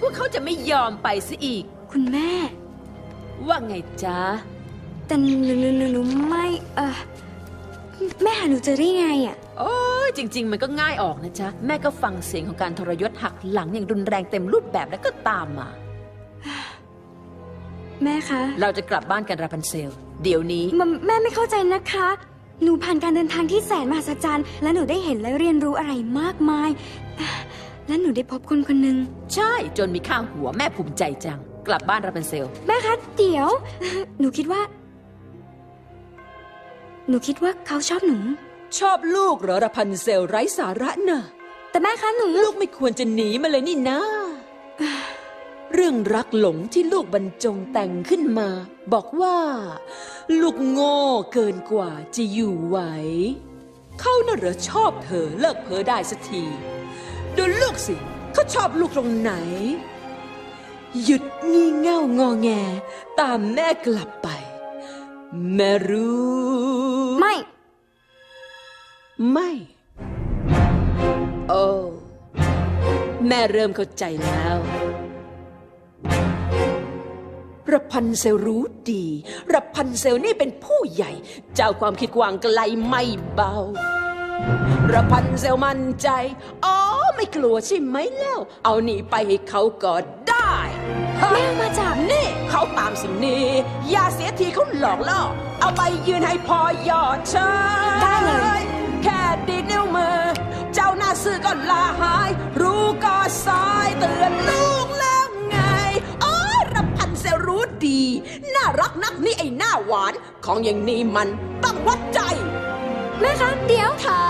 กว่าเขาจะไม่ยอมไปซะอีก คุณแม่ ว่าไงจ๊ะ แต่หนูหนูหนูหนูไม่เออแม่หาหนูเจอได้ไงอะ โอ้ยจริง ๆ มันก็ง่ายออกนะจ๊ะ แม่ก็ฟังเสียงของการทรยศหักหลังอย่างรุนแรงเต็มรูปแบบแล้วก็ตามมา แม่คะเราจะกลับบ้านกันราพันเซล เดี๋ยวนี้ มแม่ไม่เข้าใจนะคะ หนูผ่านการเดินทางที่แสนมหัศจรรย์ และหนูได้เห็นและเรียนรู้อะไรมากมาย และหนูได้พบคนคนหนึ่งใช่จนมีข้างหัวแม่ภูมิใจจัง กลับบ้านราพันเซล แม่คะเดี๋ยว หนูคิดว่า หนูคิดว่าเขาชอบหนู ชอบลูกเหรอราพันเซลไร้สาระน่ะ แต่แม่คะหนู ลูกไม่ควรจะหนีมาเลยนี่นะ เรื่องรักหลงที่ลูกบรรจงแต่งขึ้นมา บอกว่า ลูกโง่เกินกว่าจะอยู่ไหวเขาน่ะเหรอชอบเธอเลิกเพ้อได้สักที ดูลูกสิเขาชอบลูกตรงไหน หยุดงี่เง่างอแง ตามแม่กลับไป แม่รู้ ไม่ ไม่ โอ้ แม่เริ่มเข้าใจแล้วรพันเซลรู้ดีรพันเซลนี่เป็นผู้ใหญ่ เจ้าความคิดกว้างไกลไม่เบา รพันเซลมั่นใจ อ๋อ ไม่กลัวใช่ไหมแล้ว เอาหนีไปให้เขาก็ได้แม่เอามาจากนี่ เขาตามสิ่งนี้ อย่าเสียทีเขาหลอกล่อ เอาไปยืนให้พอยอดเชยได้เลยแค่ดีดนิ้วมือ เจ้าหน้าซื่อก็ลาหาย รู้ก็สายเตือนลูกแล้วไงอ๋อรับพันเซลรู้ดี น่ารักนักนี่ไอ้หน้าหวาน ของอย่างนี้มันต้องวัดใจแม่คะเดี๋ยวถ้าอกหักมาก็